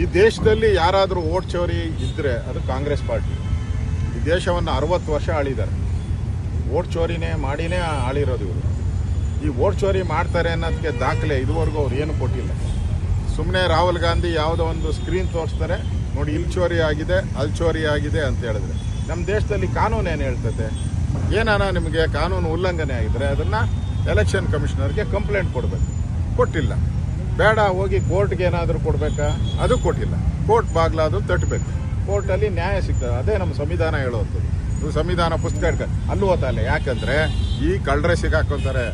ಈ ದೇಶದಲ್ಲಿ ಯಾರಾದರೂ ಓಟ್ ಚೋರಿ ಇದ್ದರೆ ಅದು ಕಾಂಗ್ರೆಸ್ ಪಾರ್ಟಿ. ಈ ದೇಶವನ್ನು ಅರವತ್ತು ವರ್ಷ ಆಳಿದ್ದಾರೆ. ಓಟ್ ಚೋರಿನೇ ಮಾಡಿನೇ ಆಳಿರೋದು ಇವರು. ಈ ಓಟ್ ಚೋರಿ ಮಾಡ್ತಾರೆ ಅನ್ನೋದಕ್ಕೆ ದಾಖಲೆ ಇದುವರೆಗೂ ಅವ್ರು ಏನು ಕೊಟ್ಟಿಲ್ಲ. ಸುಮ್ಮನೆ ರಾಹುಲ್ ಗಾಂಧಿ ಯಾವುದೋ ಒಂದು ಸ್ಕ್ರೀನ್ ತೋರಿಸ್ತಾರೆ, ನೋಡಿ ಇಲ್ಲಿ ಚೋರಿ ಆಗಿದೆ, ಅಲ್ಲಿ ಚೋರಿ ಆಗಿದೆ ಅಂತ ಹೇಳಿದ್ರೆ. ನಮ್ಮ ದೇಶದಲ್ಲಿ ಕಾನೂನು ಏನು ಹೇಳ್ತದೆ? ಏನಾನ ನಿಮಗೆ ಕಾನೂನು ಉಲ್ಲಂಘನೆ ಆಗಿದ್ರೆ ಅದನ್ನು ಎಲೆಕ್ಷನ್ ಕಮಿಷನರ್ಗೆ ಕಂಪ್ಲೇಂಟ್ ಕೊಡಬೇಕು. ಕೊಟ್ಟಿಲ್ಲ. ಬೇಡ, ಹೋಗಿ ಕೋರ್ಟ್ಗೆ ಏನಾದರೂ ಕೊಡಬೇಕಾ? ಅದು ಕೊಟ್ಟಿಲ್ಲ. ಕೋರ್ಟ್ ಬಾಗ್ಲಾದು ತಟ್ಟಬೇಕು ಕೋರ್ಟಲ್ಲಿ ನ್ಯಾಯ ಸಿಗ್ತದೆ. ಅದೇ ನಮ್ಮ ಸಂವಿಧಾನ ಹೇಳುವಂಥದ್ದು. ಇದು ಸಂವಿಧಾನ ಪುಸ್ತಕ. ಇಡ್ಕ ಅಲ್ಲೂ ಓದಲ್ಲ ಯಾಕಂದರೆ ಈ ಕಳ್ಳರೆ ಸಿಗಾಕೊಂತಾರೆ.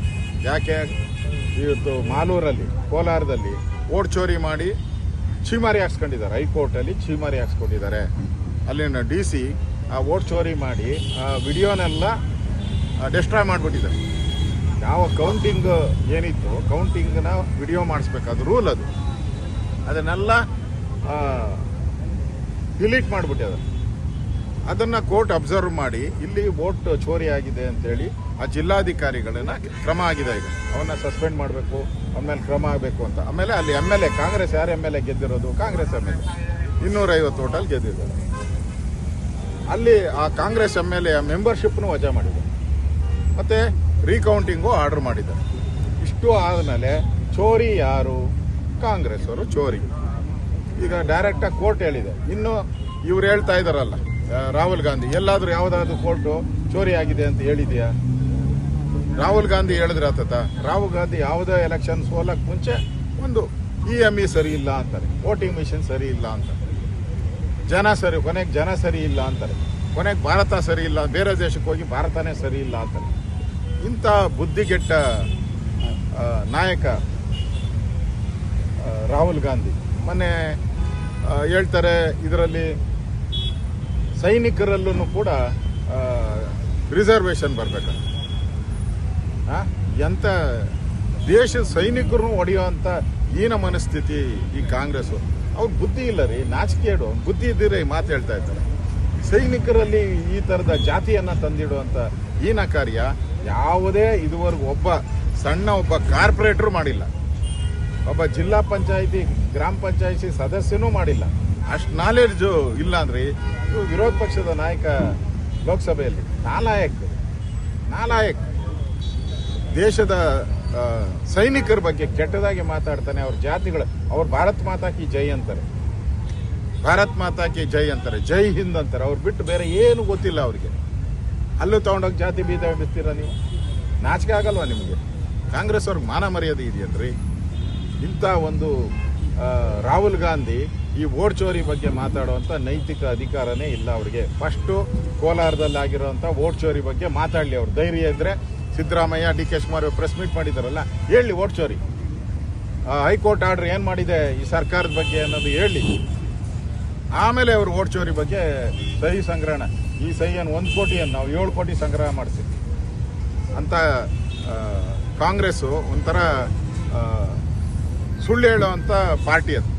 ಯಾಕೆ? ಇವತ್ತು ಮಾಲೂರಲ್ಲಿ, ಕೋಲಾರದಲ್ಲಿ ಓಟ್ ಚೋರಿ ಮಾಡಿ ಛೀಮಾರಿ ಹಾಕ್ಸ್ಕೊಂಡಿದ್ದಾರೆ. ಹೈಕೋರ್ಟಲ್ಲಿ ಛೀಮಾರಿ ಹಾಕ್ಸ್ಕೊಂಡಿದ್ದಾರೆ. ಅಲ್ಲಿನ ಡಿ ಸಿ ಆ ಓಟ್ ಚೋರಿ ಮಾಡಿ ಆ ವಿಡಿಯೋನೆಲ್ಲ ಡೆಸ್ಟ್ರಾಯ್ ಮಾಡಿಬಿಟ್ಟಿದ್ದಾರೆ. ಯಾವ ಕೌಂಟಿಂಗ್ ಏನಿತ್ತು ಕೌಂಟಿಂಗ್ನ ವಿಡಿಯೋ ಮಾಡಿಸ್ಬೇಕು ರೂಲ್ ಅದು. ಅದನ್ನೆಲ್ಲ ಡಿಲೀಟ್ ಮಾಡಿಬಿಟ್ಟಿದ್ದಾರೆ ಅದನ್ನು ಕೋರ್ಟ್ ಅಬ್ಸರ್ವ್ ಮಾಡಿ, ಇಲ್ಲಿ ವೋಟ್ ಚೋರಿ ಆಗಿದೆ ಅಂತೇಳಿ ಆ ಜಿಲ್ಲಾಧಿಕಾರಿಗಳನ್ನ ಕ್ರಮ ಆಗಿದೆ ಈಗ. ಅವನ್ನ ಸಸ್ಪೆಂಡ್ ಮಾಡಬೇಕು, ಆಮೇಲೆ ಕ್ರಮ ಆಗಬೇಕು ಅಂತ. ಆಮೇಲೆ ಅಲ್ಲಿ ಎಂ ಎಲ್ ಎ ಕಾಂಗ್ರೆಸ್ ಯಾರು ಎಂ ಎಲ್ ಎ ಗೆದ್ದಿರೋದು? ಕಾಂಗ್ರೆಸ್ ಎಂ ಎಲ್ ಎ ಇನ್ನೂರೈವತ್ತು ಓಟಲ್ಲಿ ಗೆದ್ದಿದ್ದಾರೆ. ಅಲ್ಲಿ ಆ ಕಾಂಗ್ರೆಸ್ ಎಂ ಎಲ್ ಎ ಮೆಂಬರ್ಶಿಪ್ನು ವಜಾ ಮಾಡಿದ್ದಾರೆ ಮತ್ತೆ ರೀಕೌಂಟಿಂಗು ಆರ್ಡರ್ ಮಾಡಿದ್ದಾರೆ. ಇಷ್ಟು ಆದಮೇಲೆ ಚೋರಿ ಯಾರು? ಕಾಂಗ್ರೆಸ್ ಅವರು ಚೋರಿ. ಈಗ ಡೈರೆಕ್ಟಾಗಿ ಕೋರ್ಟ್ ಹೇಳಿದೆ. ಇನ್ನು ಇವ್ರು ಹೇಳ್ತಾ ಇದ್ದಾರಲ್ಲ ರಾಹುಲ್ ಗಾಂಧಿ, ಎಲ್ಲಾದ್ರೂ ಯಾವುದಾದ್ರೂ ಕೋರ್ಟು ಚೋರಿ ಆಗಿದೆ ಅಂತ ಹೇಳಿದೆಯಾ? ರಾಹುಲ್ ಗಾಂಧಿ ಹೇಳಿದ್ರೆ ಆತತ? ರಾಹುಲ್ ಗಾಂಧಿ ಯಾವುದೇ ಎಲೆಕ್ಷನ್ ಸೋಲಕ್ಕೆ ಮುಂಚೆ ಒಂದು ಇ ಎಂ ಇ ಸರಿ ಇಲ್ಲ ಅಂತಾರೆ. ವೋಟಿಂಗ್ ಮಿಷಿನ್ ಸರಿ ಇಲ್ಲ ಅಂತಾರೆ. ಜನ ಸರಿ, ಕೊನೆಗೆ ಜನ ಸರಿ ಇಲ್ಲ ಅಂತಾರೆ. ಕೊನೆಗೆ ಭಾರತ ಸರಿ ಇಲ್ಲ, ಬೇರೆ ದೇಶಕ್ಕೆ ಹೋಗಿ ಭಾರತನೇ ಸರಿ ಇಲ್ಲ ಅಂತಾರೆ. ಇಂಥ ಬುದ್ಧಿಗೆಟ್ಟ ನಾಯಕ ರಾಹುಲ್ ಗಾಂಧಿ. ಮೊನ್ನೆ ಹೇಳ್ತಾರೆ, ಇದರಲ್ಲಿ ಸೈನಿಕರಲ್ಲೂ ಕೂಡ ರಿಸರ್ವೇಶನ್ ಬರಬೇಕು ಎಂಥ ದೇಶದ ಸೈನಿಕರನ್ನು ಹೊಡೆಯುವಂಥ ಹೀನ ಮನಸ್ಥಿತಿ ಈ ಕಾಂಗ್ರೆಸ್ ಅವ್ರು ಬುದ್ಧಿ ಇಲ್ಲ ರೀ ನಾಚಿಕೆಡು ಬುದ್ಧಿ ಇದ್ದೀರಿ ಮಾತು ಹೇಳ್ತಾ ಇದ್ದಾರೆ. ಸೈನಿಕರಲ್ಲಿ ಈ ಥರದ ಜಾತಿಯನ್ನ ತಂದಿಡುವಂಥ ಹೀನ ಕಾರ್ಯ ಯಾವುದೇ ಇದುವರೆಗೂ ಒಬ್ಬ ಸಣ್ಣ ಒಬ್ಬ ಕಾರ್ಪೊರೇಟ್ರು ಮಾಡಿಲ್ಲ. ಒಬ್ಬ ಜಿಲ್ಲಾ ಪಂಚಾಯಿತಿ, ಗ್ರಾಮ ಪಂಚಾಯಿತಿ ಸದಸ್ಯನೂ ಮಾಡಿಲ್ಲ. ಅಷ್ಟು ನಾಲೆಡ್ಜು ಇಲ್ಲ ಅಂದ್ರೆ ವಿರೋಧ ಪಕ್ಷದ ನಾಯಕ ಲೋಕಸಭೆಯಲ್ಲಿ. ನಾಲಾಯಕ್ ನಾಲಾಯಕ್. ದೇಶದ ಸೈನಿಕರ ಬಗ್ಗೆ ಕೆಟ್ಟದಾಗಿ ಮಾತಾಡ್ತಾನೆ ಅವ್ರ ಜಾತಿಗಳು. ಅವ್ರು ಭಾರತ್ ಮಾತಾ ಕಿ ಜೈ ಅಂತಾರೆ. ಭಾರತ್ ಮಾತಾ ಕಿ ಜೈ ಅಂತಾರೆ. ಜೈ ಹಿಂದ್ ಅಂತಾರೆ. ಅವ್ರು ಬಿಟ್ಟು ಬೇರೆ ಏನು ಗೊತ್ತಿಲ್ಲ ಅವ್ರಿಗೆ. ಅಲ್ಲೂ ತಗೊಂಡೋಗಿ ಜಾತಿ ಬೀದ ಬಿಡ್ತೀರಾ ನೀವು? ನಾಚಿಕೆ ಆಗಲ್ವಾ ನಿಮಗೆ? ಕಾಂಗ್ರೆಸ್ ಅವ್ರಿಗೆ ಮಾನ ಮರ್ಯಾದೆ ಇದೆಯನ್ರಿ ಇಂಥ ಒಂದು ರಾಹುಲ್ ಗಾಂಧಿ ಈ ಓಟ್ ಚೋರಿ ಬಗ್ಗೆ ಮಾತಾಡುವಂಥ ನೈತಿಕ ಅಧಿಕಾರನೇ ಇಲ್ಲ ಅವರಿಗೆ. ಫಸ್ಟು ಕೋಲಾರದಲ್ಲಿ ಆಗಿರೋವಂಥ ಓಟ್ ಚೋರಿ ಬಗ್ಗೆ ಮಾತಾಡಲಿ ಅವ್ರು. ಧೈರ್ಯ ಇದ್ದರೆ Siddaramaiah, D K Shivakumar press meet ಮಾಡಿದಾರಲ್ಲ, ಹೇಳಿ ಓಟ್ ಚೋರಿ. ಹೈಕೋರ್ಟ್ ಆರ್ಡ್ರ್ ಏನು ಮಾಡಿದೆ ಈ ಸರ್ಕಾರದ ಬಗ್ಗೆ ಅನ್ನೋದು ಹೇಳಿ. ಆಮೇಲೆ ಅವರು ಓಟ್ ಚೋರಿ ಬಗ್ಗೆ ಸಹಿ ಸಂಗ್ರಹಣ. ಈ ಸಹಿಯನ್ನು ಒಂದು ಕೋಟಿಯನ್ನು ನಾವು ಏಳು ಕೋಟಿ ಸಂಗ್ರಹ ಮಾಡ್ತೀವಿ. ಅಂತ ಕಾಂಗ್ರೆಸ್ಸು ಒಂಥರ ಸುಳ್ಳು ಹೇಳೋ ಹೇಳುವಂಥ ಪಾರ್ಟಿ ಅದು.